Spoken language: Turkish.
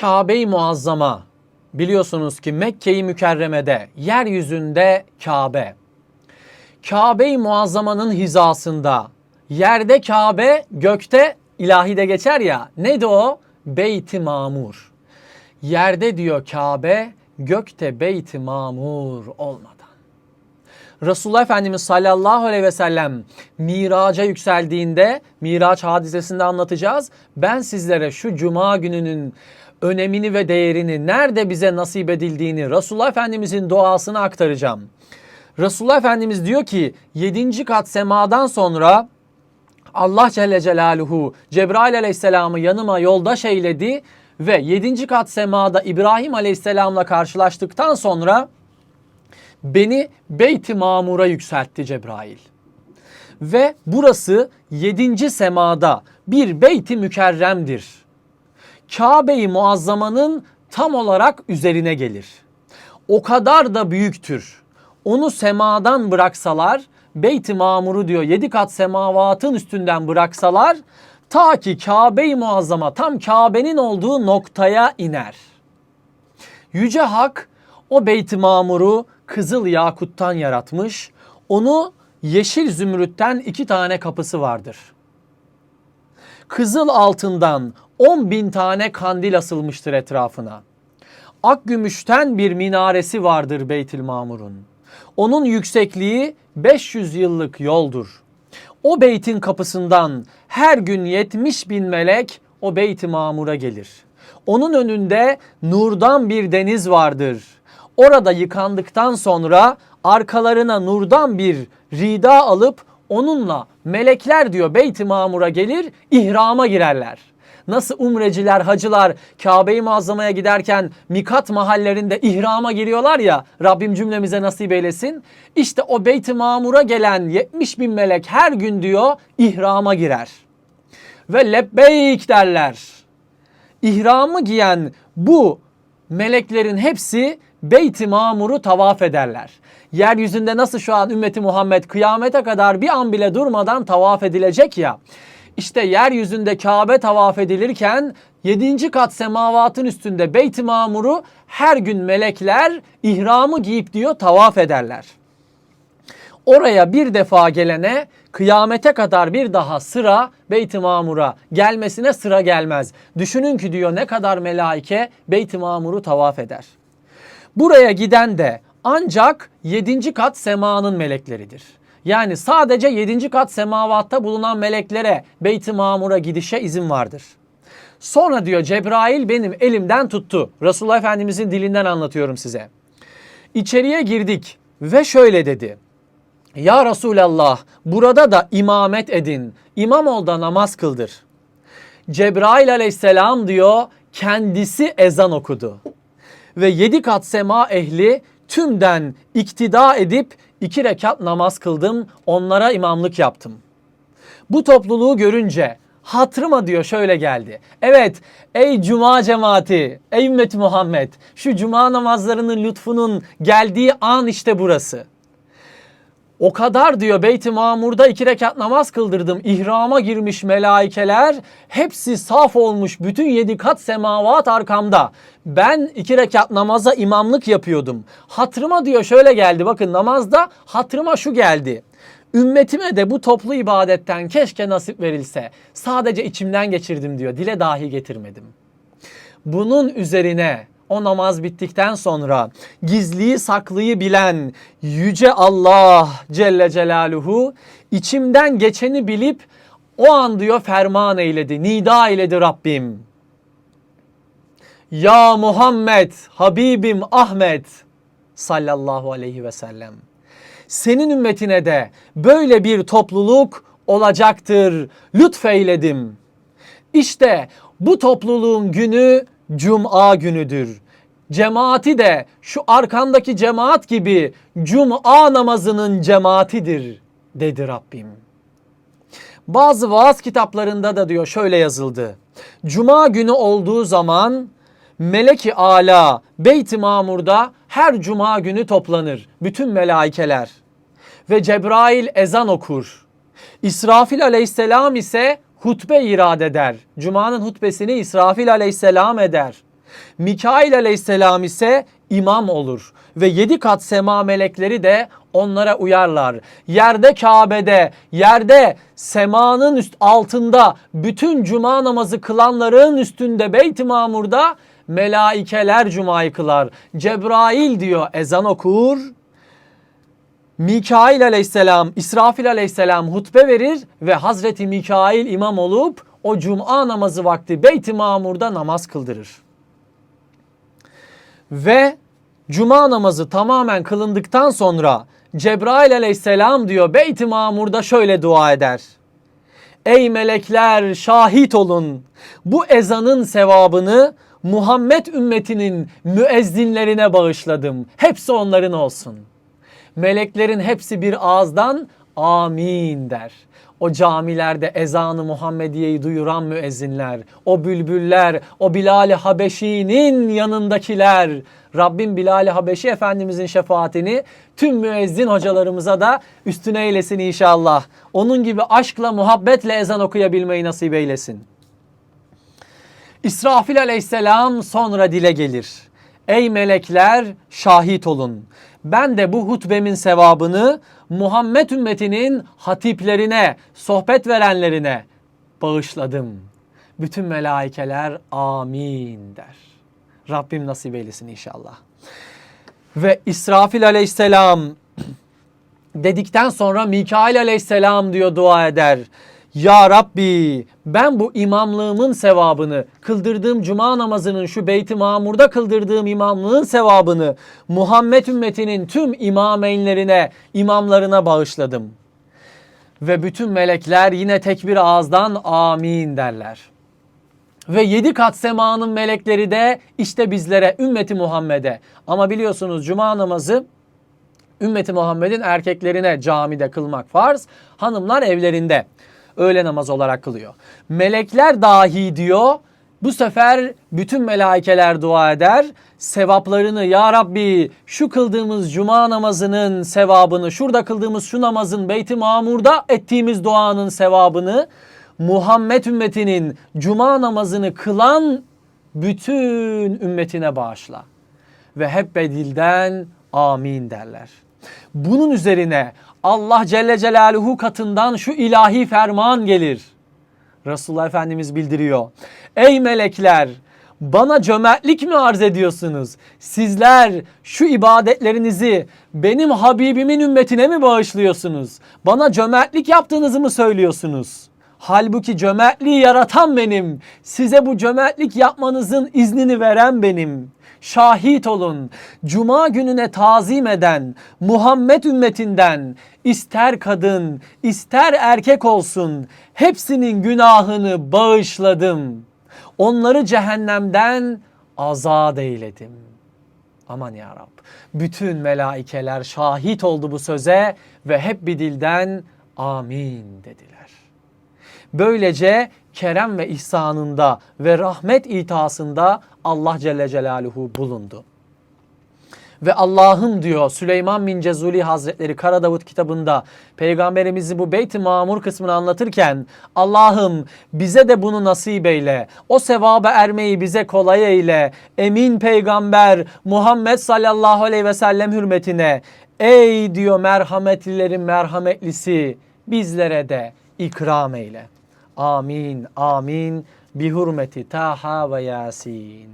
Kabe-i Muazzama biliyorsunuz ki Mekke-i Mükerreme'de yeryüzünde Kabe. Kabe-i Muazzama'nın hizasında yerde Kabe, gökte ilahide geçer ya. Neydi o? Beyt-i Mamur. Yerde diyor Kabe, gökte Beyt-i Mamur olmadan. Resulullah Efendimiz sallallahu aleyhi ve sellem miraca yükseldiğinde, miraç hadisesinde anlatacağız. Ben sizlere şu cuma gününün önemini ve değerini, nerede bize nasip edildiğini Resulullah Efendimizin duasını aktaracağım. Resulullah Efendimiz diyor ki 7. kat semadan sonra Allah Celle Celaluhu Cebrail Aleyhisselam'ı yanıma yoldaş eyledi ve 7. kat semada İbrahim Aleyhisselam'la karşılaştıktan sonra beni Beyt-i Mamur'a yükseltti Cebrail. Ve burası 7. semada bir Beyt-i Mükerrem'dir. Kabe-i Muazzama'nın tam olarak üzerine gelir. O kadar da büyüktür. Onu semadan bıraksalar, Beyt-i Mamur'u diyor 7 kat semavatın üstünden bıraksalar ta ki Kabe-i Muazzama tam Kabe'nin olduğu noktaya iner. Yüce Hak o Beyt-i Mamur'u kızıl yakuttan yaratmış. Onu yeşil zümrütten iki tane kapısı vardır. Kızıl altından 10 bin tane kandil asılmıştır etrafına. Akgümüşten bir minaresi vardır Beytül Mamur'un. Onun yüksekliği 500 yıllık yoldur. O beytin kapısından her gün 70 bin melek o Beyt-i Mamur'a gelir. Onun önünde nurdan bir deniz vardır. Orada yıkandıktan sonra arkalarına nurdan bir rida alıp onunla melekler diyor Beyt-i Mamur'a gelir, ihrama girerler. Nasıl umreciler, hacılar Kabe-i Muazzama'ya giderken mikat mahallerinde ihrama giriyorlar ya Rabbim cümlemize nasip eylesin. İşte o Beyt-i Mamur'a gelen 70 bin melek her gün diyor ihrama girer. Ve lebbeyk derler. İhramı giyen bu meleklerin hepsi Beyt-i Mamur'u tavaf ederler. Yeryüzünde nasıl şu an ümmeti Muhammed kıyamete kadar bir an bile durmadan tavaf edilecek ya. İşte yeryüzünde Kabe tavaf edilirken 7. kat semavatın üstünde Beyt-i Mamur'u her gün melekler ihramı giyip diyor tavaf ederler. Oraya bir defa gelene kıyamete kadar bir daha sıra Beyt-i Mamur'a gelmesine sıra gelmez. Düşünün ki diyor ne kadar melaike Beyt-i Mamur'u tavaf eder. Buraya giden de ancak 7. kat semanın melekleridir. Yani sadece 7. kat semavatta bulunan meleklere Beyt-i Mamur'a gidişe izin vardır. Sonra diyor Cebrail benim elimden tuttu. Resulullah Efendimizin dilinden anlatıyorum size. İçeriye girdik ve şöyle dedi. Ya Resulallah burada da imamet edin. İmam ol da namaz kıldır. Cebrail aleyhisselam diyor kendisi ezan okudu. Ve yedi kat sema ehli tümden iktida edip iki rekat namaz kıldım. Onlara imamlık yaptım. Bu topluluğu görünce hatırıma diyor şöyle geldi. Evet ey cuma cemaati, ey ümmet Muhammed şu cuma namazlarının lütfunun geldiği an işte burası. O kadar diyor Beyt-i Mamur'da iki rekat namaz kıldırdım. İhrama girmiş melaikeler hepsi saf olmuş. Bütün yedi kat semavat arkamda. Ben iki rekat namaza imamlık yapıyordum. Hatırıma diyor şöyle geldi. Bakın namazda hatırıma şu geldi. Ümmetime de bu toplu ibadetten keşke nasip verilse. Sadece içimden geçirdim diyor. Dile dahi getirmedim. Bunun üzerine o namaz bittikten sonra gizliyi saklıyı bilen yüce Allah Celle Celaluhu içimden geçeni bilip o an diyor ferman eyledi, nida eyledi Rabbim. Ya Muhammed, Habibim Ahmet sallallahu aleyhi ve sellem. Senin ümmetine de böyle bir topluluk olacaktır. Lütfeyledim. İşte bu topluluğun günü Cuma günüdür. Cemaati de şu arkandaki cemaat gibi Cuma namazının cemaatidir dedi Rabbim. Bazı vaaz kitaplarında da diyor şöyle yazıldı. Cuma günü olduğu zaman Meleki Ala Beyt-i Mamur'da her cuma günü toplanır bütün melaikeler ve Cebrail ezan okur. İsrafil aleyhisselam ise hutbe irad eder. Cuma'nın hutbesini İsrafil aleyhisselam eder. Mikail aleyhisselam ise imam olur ve yedi kat sema melekleri de onlara uyarlar. Yerde Kabe'de, yerde semanın üst altında bütün cuma namazı kılanların üstünde Beyt-i Mamur'da melaikeler cumayı kılar. Cebrail diyor ezan okur. Mikail aleyhisselam, İsrafil aleyhisselam hutbe verir ve Hazreti Mikail imam olup o cuma namazı vakti Beyt-i Mamur'da namaz kıldırır. Ve cuma namazı tamamen kılındıktan sonra Cebrail aleyhisselam diyor Beyt-i Mamur'da şöyle dua eder. Ey melekler şahit olun. Bu ezanın sevabını Muhammed ümmetinin müezzinlerine bağışladım. Hepsi onların olsun. Meleklerin hepsi bir ağızdan amin der. O camilerde ezanı Muhammediye'yi duyuran müezzinler, o bülbüller, o Bilal-i Habeşi'nin yanındakiler, Rabbim Bilal-i Habeşi Efendimizin şefaatini tüm müezzin hocalarımıza da üstüne eylesin inşallah. Onun gibi aşkla, muhabbetle ezan okuyabilmeyi nasip eylesin. İsrafil aleyhisselam sonra dile gelir. Ey melekler şahit olun. Ben de bu hutbemin sevabını Muhammed ümmetinin hatiplerine, sohbet verenlerine bağışladım. Bütün melaikeler amin der. Rabbim nasip eylesin inşallah. Ve İsrafil aleyhisselam dedikten sonra Mikail aleyhisselam diyor dua eder. Ya Rabbi ben bu imamlığımın sevabını, kıldırdığım cuma namazının şu Beyt-i Mamur'da kıldırdığım imamlığın sevabını Muhammed ümmetinin tüm imameynlerine, imamlarına bağışladım. Ve bütün melekler yine tek bir ağızdan amin derler. Ve yedi kat semanın melekleri de işte bizlere, ümmeti Muhammed'e. Ama biliyorsunuz cuma namazı ümmeti Muhammed'in erkeklerine camide kılmak farz, hanımlar evlerinde öğle namazı olarak kılıyor. Melekler dahi diyor bu sefer bütün melaikeler dua eder. Sevaplarını ya Rabbi şu kıldığımız cuma namazının sevabını, şurada kıldığımız şu namazın Beyt-i Mamur'da ettiğimiz duanın sevabını Muhammed ümmetinin cuma namazını kılan bütün ümmetine bağışla. Ve hep bedilden amin derler. Bunun üzerine Allah Celle Celaluhu katından şu ilahi ferman gelir. Resulullah Efendimiz bildiriyor. Ey melekler bana cömertlik mi arz ediyorsunuz? Sizler şu ibadetlerinizi benim Habibimin ümmetine mi bağışlıyorsunuz? Bana cömertlik yaptığınızı mı söylüyorsunuz? Halbuki cömertliği yaratan benim. Size bu cömertlik yapmanızın iznini veren benim. Şahit olun. Cuma gününe tazim eden Muhammed ümmetinden ister kadın, ister erkek olsun hepsinin günahını bağışladım. Onları cehennemden azat eyledim. Aman ya Rab. Bütün melaikeler şahit oldu bu söze ve hep bir dilden amin dediler. Böylece kerem ve ihsanında ve rahmet itasında Allah Celle Celaluhu bulundu. Ve Allah'ım diyor Süleyman bin Cezuli Hazretleri Kara Davut kitabında peygamberimizi bu Beyt-i Mamur kısmını anlatırken Allah'ım bize de bunu nasip eyle. O sevaba ermeyi bize kolay eyle. Emin peygamber Muhammed sallallahu aleyhi ve sellem hürmetine ey diyor merhametlilerin merhametlisi bizlere de ikram eyle. Amin, amin. Bi hurmeti Taha ve Yasin.